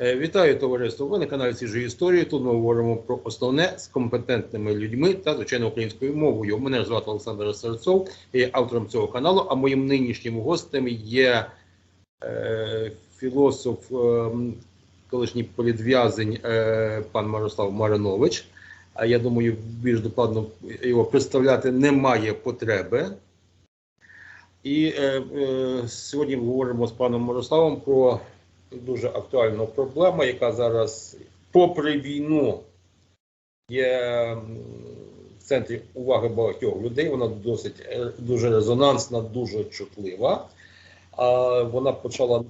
Е, Вітаю товариство. Ви на каналі Свіжої історії. Тут ми говоримо про основне з компетентними людьми та звичайно українською мовою. Мене звати Олександр Серцов, я є автором цього каналу. А моїм нинішнім гостем є е, філософ, е, колишній політв'язень е, пан Мирослав Маринович. А я думаю, більш докладно його представляти немає потреби. І е, е, сьогодні говоримо з паном Мирославом про дуже актуальну проблему, яка зараз, попри війну, є в центрі уваги багатьох людей. Вона досить е, дуже резонансна, дуже чутлива. А вона почала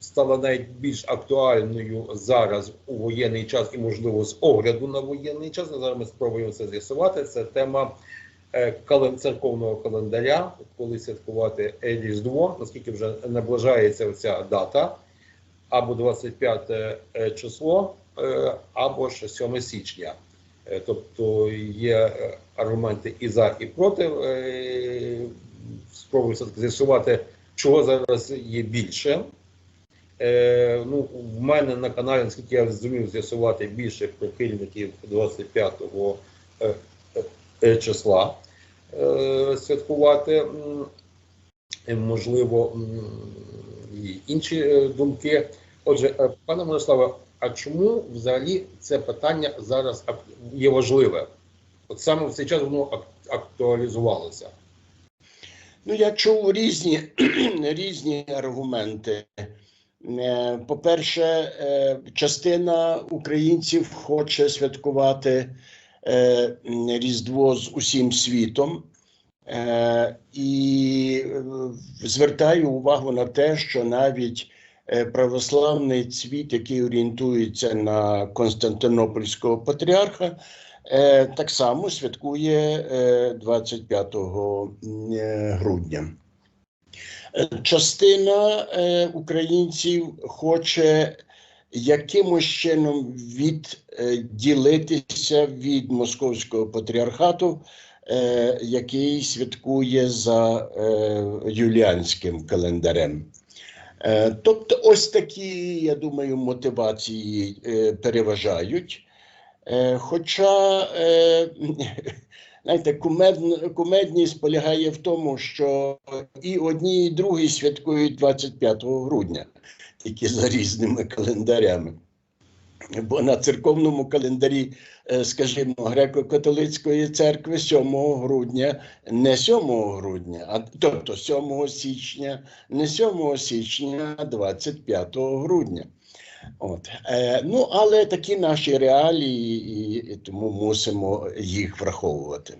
стала навіть більш актуальною зараз у воєнний час і, можливо, з огляду на воєнний час. Зараз ми спробуємо це з'ясувати. Це тема е, церковного календаря, коли святкувати Різдво, наскільки вже наближається ця дата або 25 е, число, е, або ж 7 січня. Е, Тобто є аргументи і за, і проти. Спробую все-таки з'ясувати, чого зараз є більше. Е, ну, в мене на каналі, наскільки я зумів з'ясувати, більше прихильників 25 е, е, числа святкувати. Е, Можливо, і інші е, думки. Отже, е, пане Мирославе, а чому взагалі це питання зараз є важливе? От саме в цей час воно актуалізувалося. Ну, я чув різні, різні аргументи. По-перше, частина українців хоче святкувати Різдво з усім світом. Е, І е, звертаю увагу на те, що навіть е, православний світ, який орієнтується на Константинопольського патріарха, так само святкує е, 25 е, грудня. Частина українців хоче якимось чином відділитися від московського патріархату, е, який святкує за е, юліанським календарем. Е, Тобто, ось такі, я думаю, мотивації е, переважають. Е, Хоча, е, знаєте, кумедн- кумедність полягає в тому, що і одні, і другі святкують 25 грудня, тільки за різними календарями. Бо на церковному календарі, скажімо, греко-католицької церкви 7 грудня, не 7 грудня, а тобто 7 січня, не 7 січня, а 25 грудня. От. Е, ну, але такі наші реалії, і, і тому мусимо їх враховувати.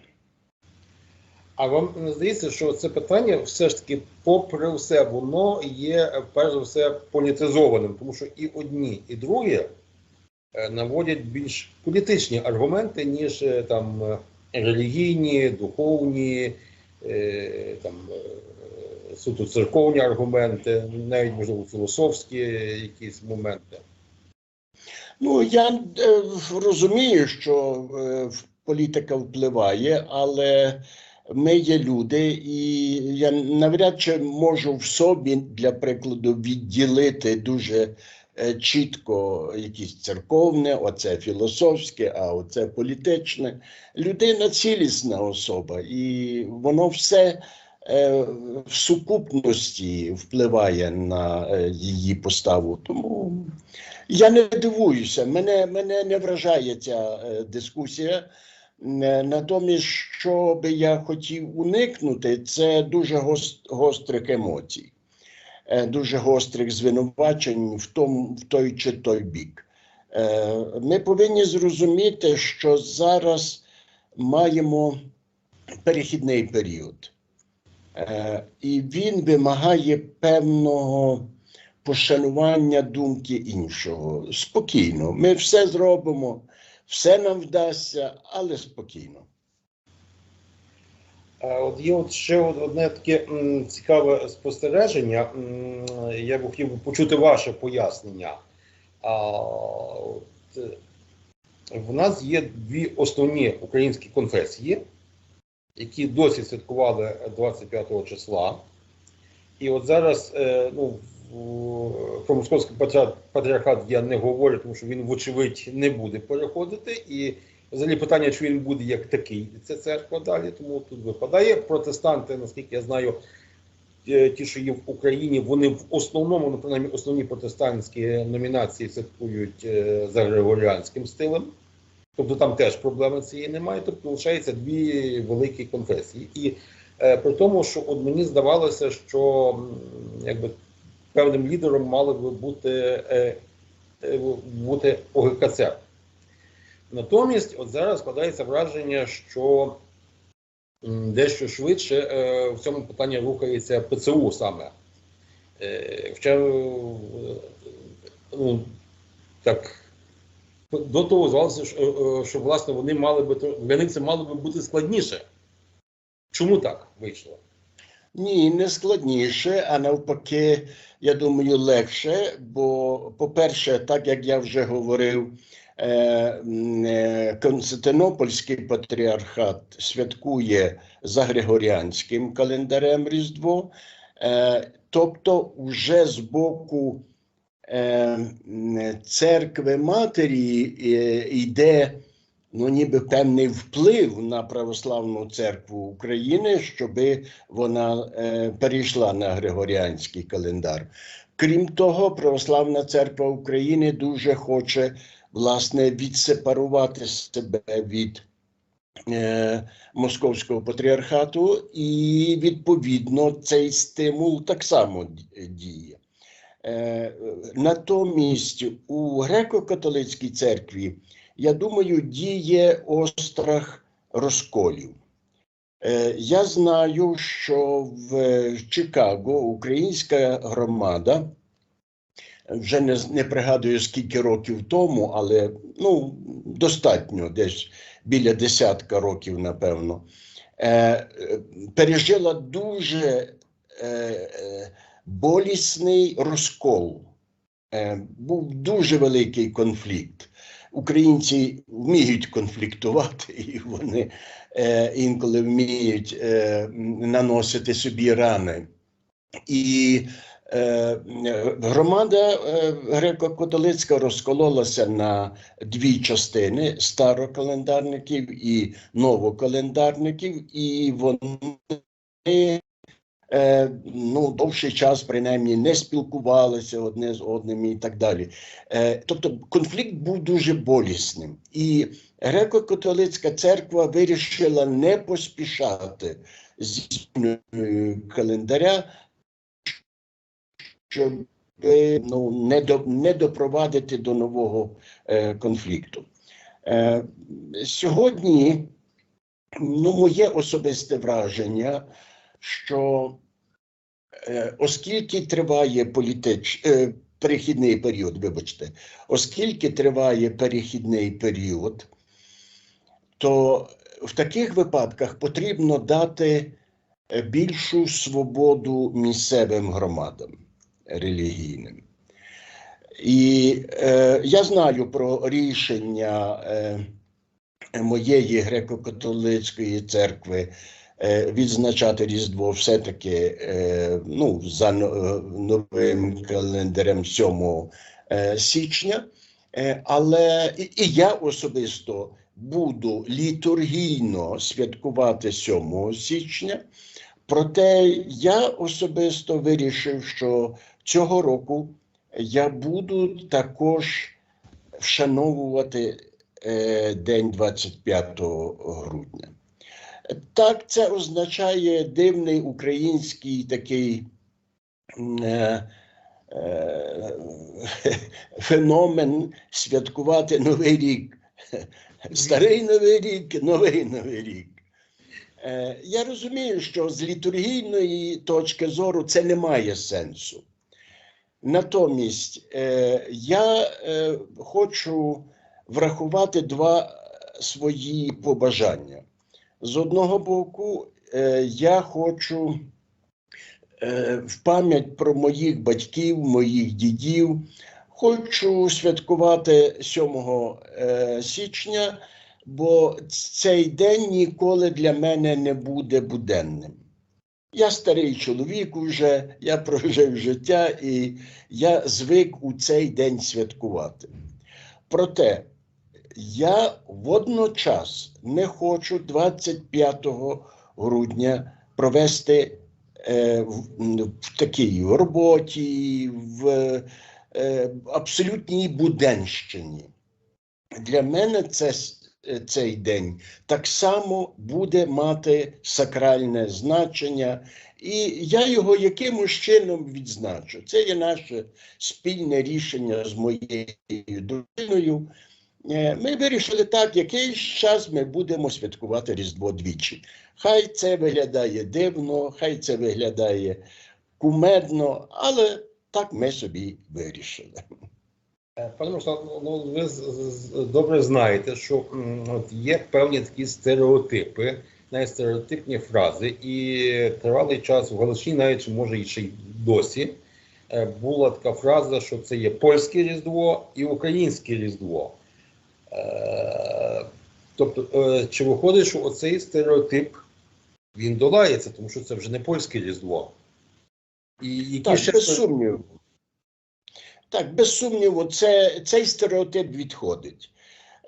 А вам не здається, що це питання все ж таки, попри все, воно є е, перш за все політизованим, тому що і одні, і другі е, наводять більш політичні аргументи, ніж е, там е, релігійні, духовні, е, там е, суто церковні аргументи, навіть можливо філософські якісь моменти. Ну, я е, розумію, що е, політика впливає, але ми є люди, і я навряд чи можу в собі, для прикладу, відділити дуже е, чітко якісь церковне, оце філософське, а оце політичне. Людина цілісна особа, і воно все е, в сукупності впливає на е, її поставу. Тому я не дивуюся, мене, мене не вражає ця е, дискусія. Е, Натомість, що би я хотів уникнути, це дуже гос- гострих емоцій, е, дуже гострих звинувачень в, том, в той чи той бік. Е, Ми повинні зрозуміти, що зараз маємо перехідний період, Е, і він вимагає певного пошанування думки іншого. Спокійно. Ми все зробимо, все нам вдасться, але спокійно. От є от ще одне таке цікаве спостереження. Я б хотів почути ваше пояснення. Е, в нас є дві основні українські конфесії, які досі святкували 25 числа. І от зараз е, ну, про московський патріархат я не говорю, тому що він, вочевидь, не буде переходити. І взагалі питання, чи він буде як такий, це церква далі. Тому тут випадає. Протестанти, наскільки я знаю, е, ті, що є в Україні, вони в основному, ну, принаймні, основні протестантські номінації святкують е, за григоріанським стилем. Тобто там теж проблеми цієї немає. Тобто лишається дві великі конфесії. І е, при тому, що от мені здавалося, що якби певним лідером мали би бути, е, е, бути ОГКЦ. Натомість, от зараз складається враження, що дещо швидше е, в цьому питанні рухається ПЦУ саме. Е, е, ну, так, до того здавалося, що, власне вони мали би для них це мало би бути складніше. Чому так вийшло? Ні, не складніше, а навпаки, я думаю, легше. Бо, по-перше, так як я вже говорив, Константинопольський патріархат святкує за Григоріанським календарем Різдво, е, тобто, вже з боку е, церкви матері е, йде ну, ніби певний вплив на православну церкву України, щоби вона е, перейшла на Григоріанський календар. Крім того, Православна церква України дуже хоче власне відсепарувати себе від е, Московського патріархату, і відповідно цей стимул так само діє. Е, натомість у греко-католицькій церкві, я думаю, діє острах розколів. Е, Я знаю, що в Чикаго українська громада, вже не, не пригадую скільки років тому, але ну, достатньо, десь біля десятка років, напевно, е, е, пережила дуже е, е, болісний розкол. Е, був дуже великий конфлікт. Українці вміють конфліктувати, і вони е, інколи вміють е, наносити собі рани. І громада е, греко-католицька розкололася на дві частини старокалендарників і новокалендарників, і вони е, ну, довший час принаймні не спілкувалися одне з одним і так далі. Е, тобто конфлікт був дуже болісним. І греко-католицька церква вирішила не поспішати зі зміною календаря, щоб е, ну, не, до, не допровадити до нового е, конфлікту. Е, сьогодні ну, моє особисте враження, що е, оскільки триває політич, е, перехідний період, вибачте, оскільки триває перехідний період, то в таких випадках потрібно дати е, більшу свободу місцевим громадам релігійним. І е, я знаю про рішення е, моєї греко-католицької церкви е, відзначати Різдво все-таки е, ну, за е, новим календарем 7 е, січня. Е, але і, і я особисто буду літургійно святкувати 7 січня. Проте я особисто вирішив, що цього року я буду також вшановувати е, день 25 грудня. Так, це означає дивний український такий е, е, феномен святкувати Новий рік. Старий Новий рік, новий Новий рік. Е, Я розумію, що з літургійної точки зору це не має сенсу. Натомість е, я е, хочу врахувати два свої побажання. З одного боку, е, я хочу в пам'ять про моїх батьків, моїх дідів, хочу святкувати 7 е, січня, бо цей день ніколи для мене не буде буденним. Я старий чоловік уже, я прожив життя і я звик у цей день святкувати. Проте я водночас не хочу 25 грудня провести е, в, в такій роботі, в е, абсолютній буденщині. Для мене це, цей день так само буде мати сакральне значення, і я його якимось чином відзначу. Це є наше спільне рішення з моєю дружиною. Е, Ми вирішили так, якийсь час ми будемо святкувати Різдво двічі. Хай це виглядає дивно, хай це виглядає кумедно, але так ми собі вирішили. Е, Пане Руслан, ну ви з- з- добре знаєте, що от є певні такі стереотипи, навіть стереотипні фрази, і тривалий час в Галичині, навіть може і ще й досі, е, була така фраза, що це є польське різдво і українське різдво. Е, Тобто, чи виходить, що оцей стереотип він долається, тому що це вже не польське різдво. І які Так, ще без сумніву. Так, без сумніву, це, цей стереотип відходить.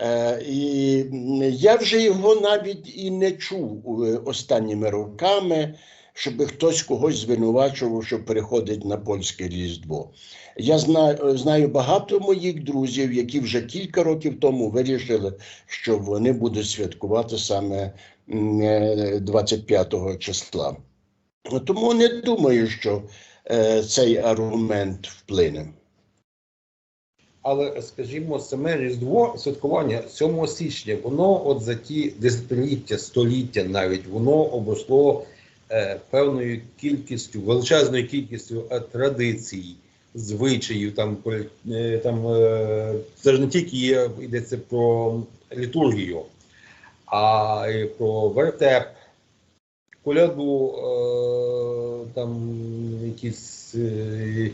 Е, і я вже його навіть і не чув е, останніми роками, щоб хтось когось звинувачував, що переходить на польське різдво. Я знаю, знаю багато моїх друзів, які вже кілька років тому вирішили, що вони будуть святкувати саме е, 25 числа. Тому не думаю, що е, цей аргумент вплине. Але, скажімо, саме Різдво святкування 7 січня, воно от за ті десятиліття, століття навіть, воно обросло е, певною кількістю, величезною кількістю е, традицій, звичаїв. Там, е, там е, це ж не тільки є, йдеться про літургію, а й про вертеп, коляду, е, там якісь. Е,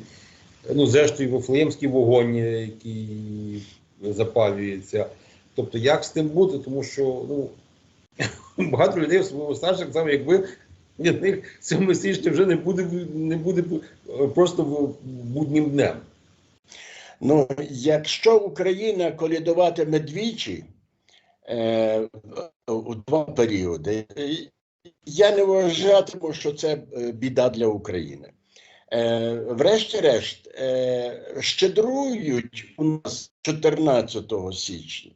ну, зрештою, Вифлеємський вогонь, е, який запалюється. Тобто, як з тим бути, тому що ну, багато людей, особливо старших, саме як ви, для них 7 січня вже не буде, не буде просто буднім днем. Ну, якщо Україна колядуватиме двічі е, у два періоди, я не вважатиму, що це е, біда для України. Е, врешті-решт, е, щедрують у нас 14 січня.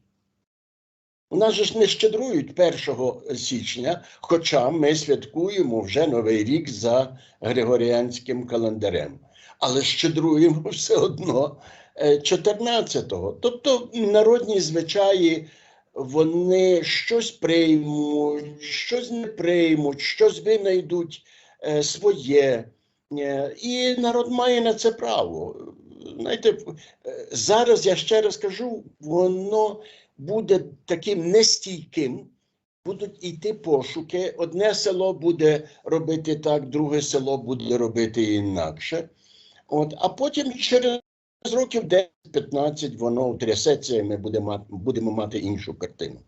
У нас же ж не щедрують 1 січня, хоча ми святкуємо вже Новий рік за Григоріанським календарем. Але щедруємо все одно е, 14-го. Тобто народні звичаї вони щось приймуть, щось не приймуть, щось винайдуть е, своє. Е, І народ має на це право. Знаєте, е, зараз я ще раз кажу, воно буде таким нестійким. Будуть йти пошуки. Одне село буде робити так, друге село буде робити інакше. От, а потім через років 10-15 воно трясеться, і ми будемо мати іншу картину.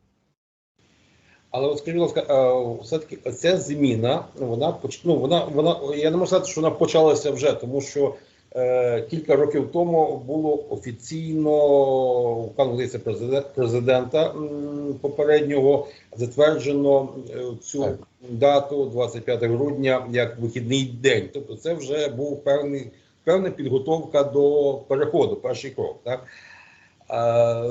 Але от скажіть, будь ласка, е, все-таки ця зміна, вона поч- ну, вона, вона, я не можу сказати, що вона почалася вже, тому що е, кілька років тому було офіційно здається, президе- президента попереднього затверджено е, цю Так. дату 25 грудня як вихідний день. Тобто, це вже був певний певна підготовка до переходу, перший крок. Так?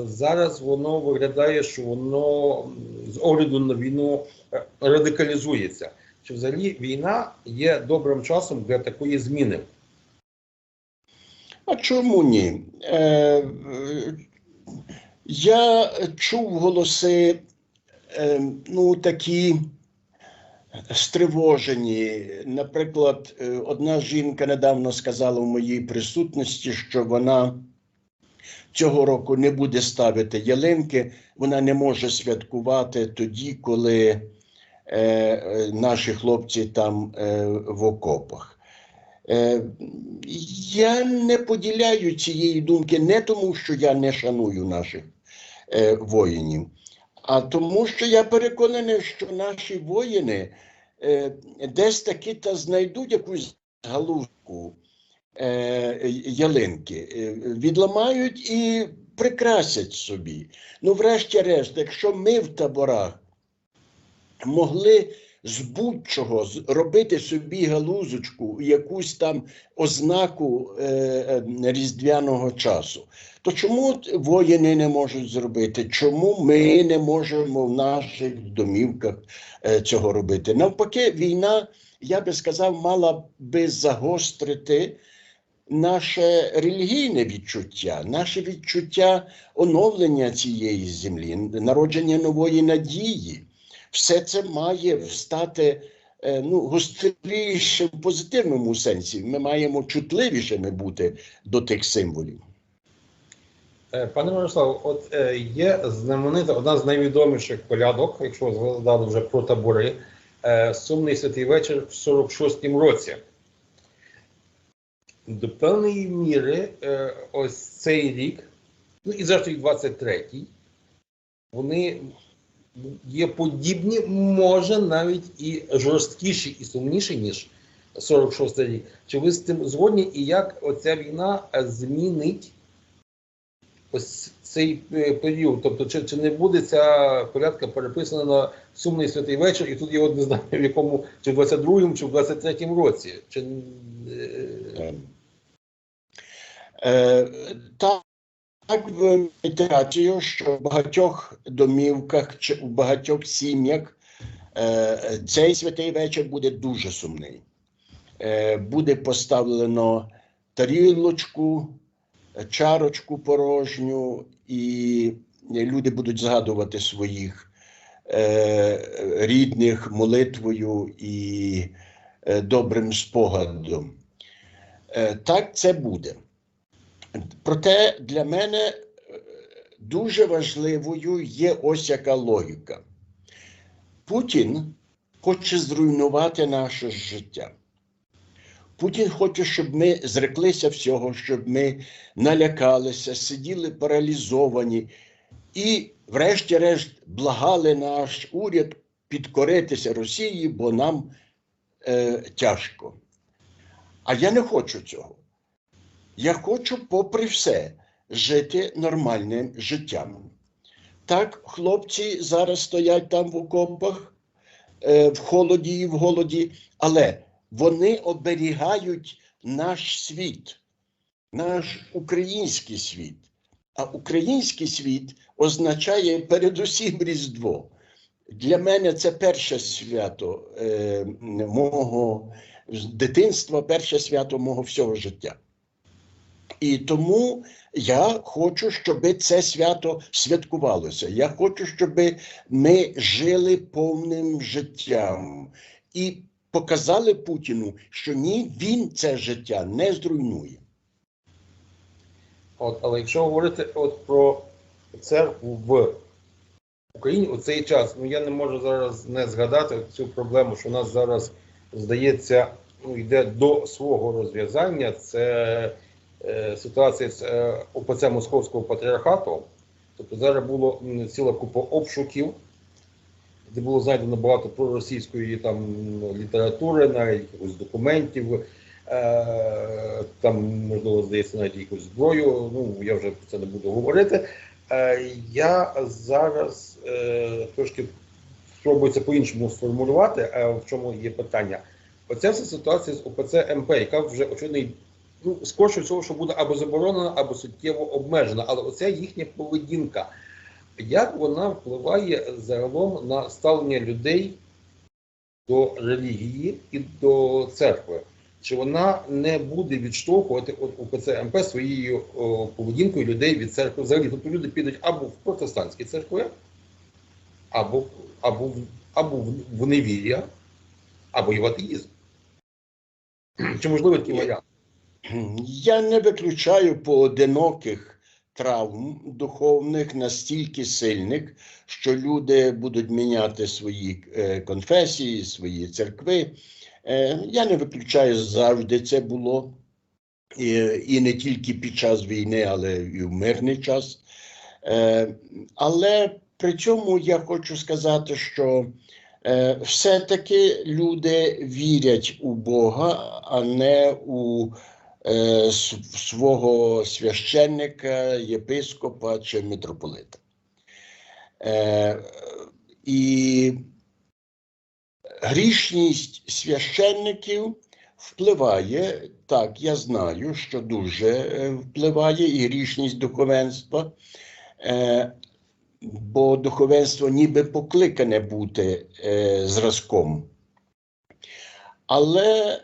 Зараз воно виглядає, що воно з огляду на війну е, радикалізується. Чи взагалі війна є добрим часом для такої зміни? А чому ні? Е, я чув голоси, е, ну, такі стривожені. Наприклад, е, одна жінка недавно сказала в моїй присутності, що вона цього року не буде ставити ялинки, вона не може святкувати тоді, коли е, е, наші хлопці там е, в окопах. Е, я не поділяю цієї думки не тому, що я не шаную наших е, воїнів, а тому, що я переконаний, що наші воїни е, десь таки та знайдуть якусь галузку ялинки, е, відламають і прикрасять собі. Ну, врешті-решт, якщо ми в таборах могли з будь-чого робити собі галузочку, якусь там ознаку е, е, різдвяного часу, то чому воїни не можуть зробити? Чому ми не можемо в наших домівках е, цього робити? Навпаки, війна, я би сказав, мала би загострити наше релігійне відчуття, наше відчуття оновлення цієї землі, народження нової надії. Все це має стати е, ну, гостріше в позитивному сенсі. Ми маємо чутливішими бути до тих символів. Е, Пане Мирославе, от е, є знаменита одна з найвідоміших колядок, якщо згадали вже про табори, Сумний святий вечір в 46-му році. До певної міри, е, ось цей рік, ну і зрештою 23-й, вони є подібні, може навіть і жорсткіші, і сумніші, ніж 46-й рік. Чи ви з цим згодні, і як оця війна е, змінить ось цей е, період. Тобто, чи, чи не буде ця порядка переписана на сумний святий вечір, і тут я от не знаю, в якому, чи в 22-му, чи в 23-му році. Чи, так, так в літерацію, що в багатьох домівках чи в багатьох сім'ях е, цей святий вечір буде дуже сумний. Е, буде поставлено тарілочку, чарочку порожню, і люди будуть згадувати своїх е, рідних молитвою і е, добрим спогадом. Е, так це буде. Проте для мене е, дуже важливою є ось яка логіка. Путін хоче зруйнувати наше життя. Путін хоче, щоб ми зреклися всього, щоб ми налякалися, сиділи паралізовані і, врешті-решт, благали наш уряд підкоритися Росії, бо нам е, тяжко. А я не хочу цього. Я хочу, попри все, жити нормальним життям. Так, хлопці зараз стоять там в окопах, е, в холоді і в голоді, але вони оберігають наш світ, наш український світ. А український світ означає передусім Різдво. Для мене це перше свято е, мого дитинства, перше свято мого всього життя. І тому я хочу, щоб це свято святкувалося. Я хочу, щоб ми жили повним життям і показали Путіну, що ні, він це життя не зруйнує. от, але якщо говорити от про церкву в Україні у цей час, ну я не можу зараз не згадати цю проблему, що у нас зараз здається, ну, йде до свого розв'язання. Це е, ситуація з е, ОПЦ Московського патріархату. Тобто зараз було ціла купа обшуків, де було знайдено багато проросійської там літератури, навіть якихось документів. Е, там, можливо, здається, навіть якусь зброю. Ну, я вже про це не буду говорити. Я зараз трошки спробую це по-іншому сформулювати, в чому є питання. Оця вся ситуація з ОПЦ МП, яка вже очевидно, ну, скорше всього, що буде або заборонена, або суттєво обмежена. Але оця їхня поведінка, як вона впливає загалом на ставлення людей до релігії і до церкви? Чи вона не буде відштовхувати от УПЦ МП своєю о, поведінкою людей від церкви взагалі? Тобто люди підуть або в протестантські церкви, або, або, або в- в невір'я, або і в атеїзм. Чи можливо такий варіант? Я не виключаю поодиноких травм духовних настільки сильних, що люди будуть міняти свої е, конфесії, свої церкви. Е, я не виключаю завжди це було. І, не тільки під час війни, але і в мирний час. Е, але при цьому я хочу сказати, що Все-таки люди вірять у Бога, а не у свого священника, єпископа чи митрополита. Е, І грішність священників впливає, так, я знаю, що дуже е, впливає і грішність духовенства, е, бо духовенство ніби покликане бути е, зразком. Але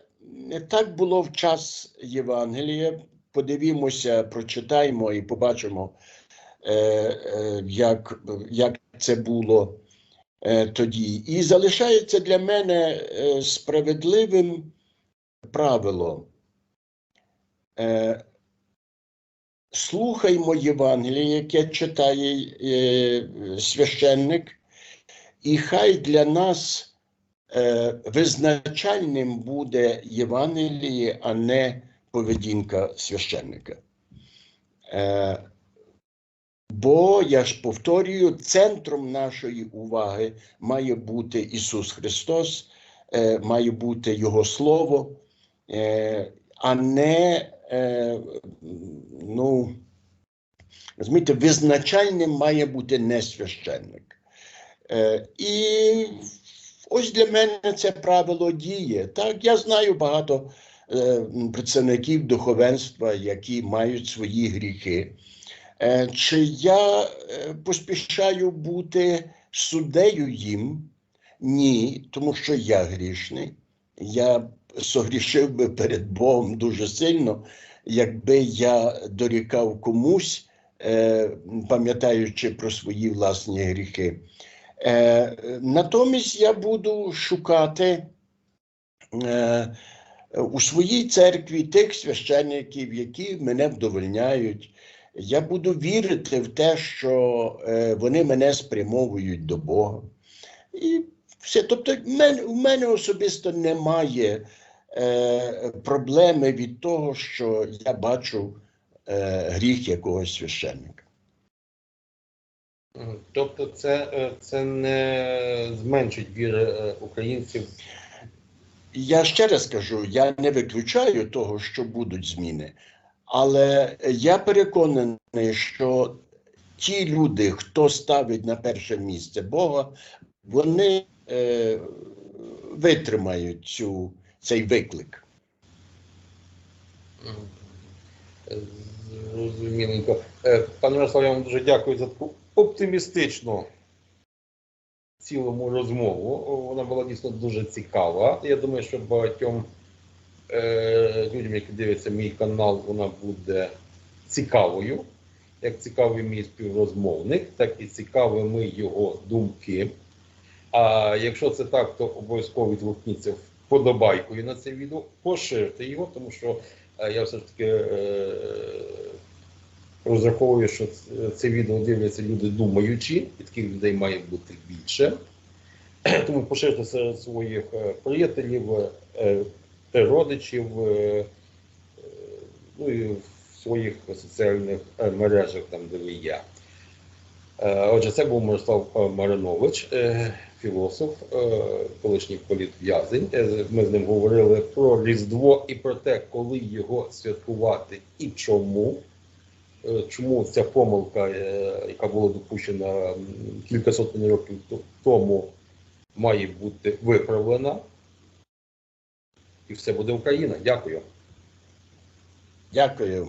не так було в час Євангелія. Подивімося, прочитаємо і побачимо, е, е, як, як це було е, тоді. І залишається для мене справедливим правило. Слухаймо Євангеліє, яке читає священник, і хай для нас визначальним буде Євангеліє, а не поведінка священника. Е, Бо, я ж повторюю, центром нашої уваги має бути Ісус Христос, е, має бути Його Слово, е, а не, е, ну, розумієте, визначальним має бути не священник. Е, і ось для мене це правило діє. Так, я знаю багато е, представників духовенства, які мають свої гріхи. Е, Чи я е, поспішаю бути суддею їм? Ні, тому що я грішний. Я согрішив би перед Богом дуже сильно, якби я дорікав комусь, е, пам'ятаючи про свої власні гріхи. Е, Натомість я буду шукати е, у своїй церкві тих священників, які мене вдовольняють. Я буду вірити в те, що е, вони мене спрямовують до Бога. І все. Тобто, в мене, в мене особисто немає е, проблеми від того, що я бачу е, гріх якогось священника. Тобто, це, е, це не зменшить віри е, українців. Я ще раз кажу, я не виключаю того, що будуть зміни, але я переконаний, що ті люди, хто ставить на перше місце Бога, вони е, витримають цю, цей виклик. Зрозуміленько. Е, Пане Ярославе, я вам дуже дякую за таку оптимістичну цілому розмову. Вона була дійсно дуже цікава. Я думаю, що багатьом е, людям, які дивляться мій канал, вона буде цікавою. Як цікавий мій співрозмовник, так і цікавими його думки. А якщо це так, то обов'язково відгукніться вподобайкою на це відео, поширте його, тому що е, я все ж таки е, розраховую, що це відео дивляться люди думаючі, і таких людей має бути більше. Тому поширте серед своїх е, приятелів, е, родичів, е, е, ну і в своїх соціальних мережах, там, де ви. Е, Отже, це був Мирослав Маринович, філософ, колишній політв'язень. Ми з ним говорили про Різдво і про те, коли його святкувати і чому. Е, Чому ця помилка, е, яка була допущена кілька сотень років тому, має бути виправлена. І все буде Україна. Дякую. Дякую.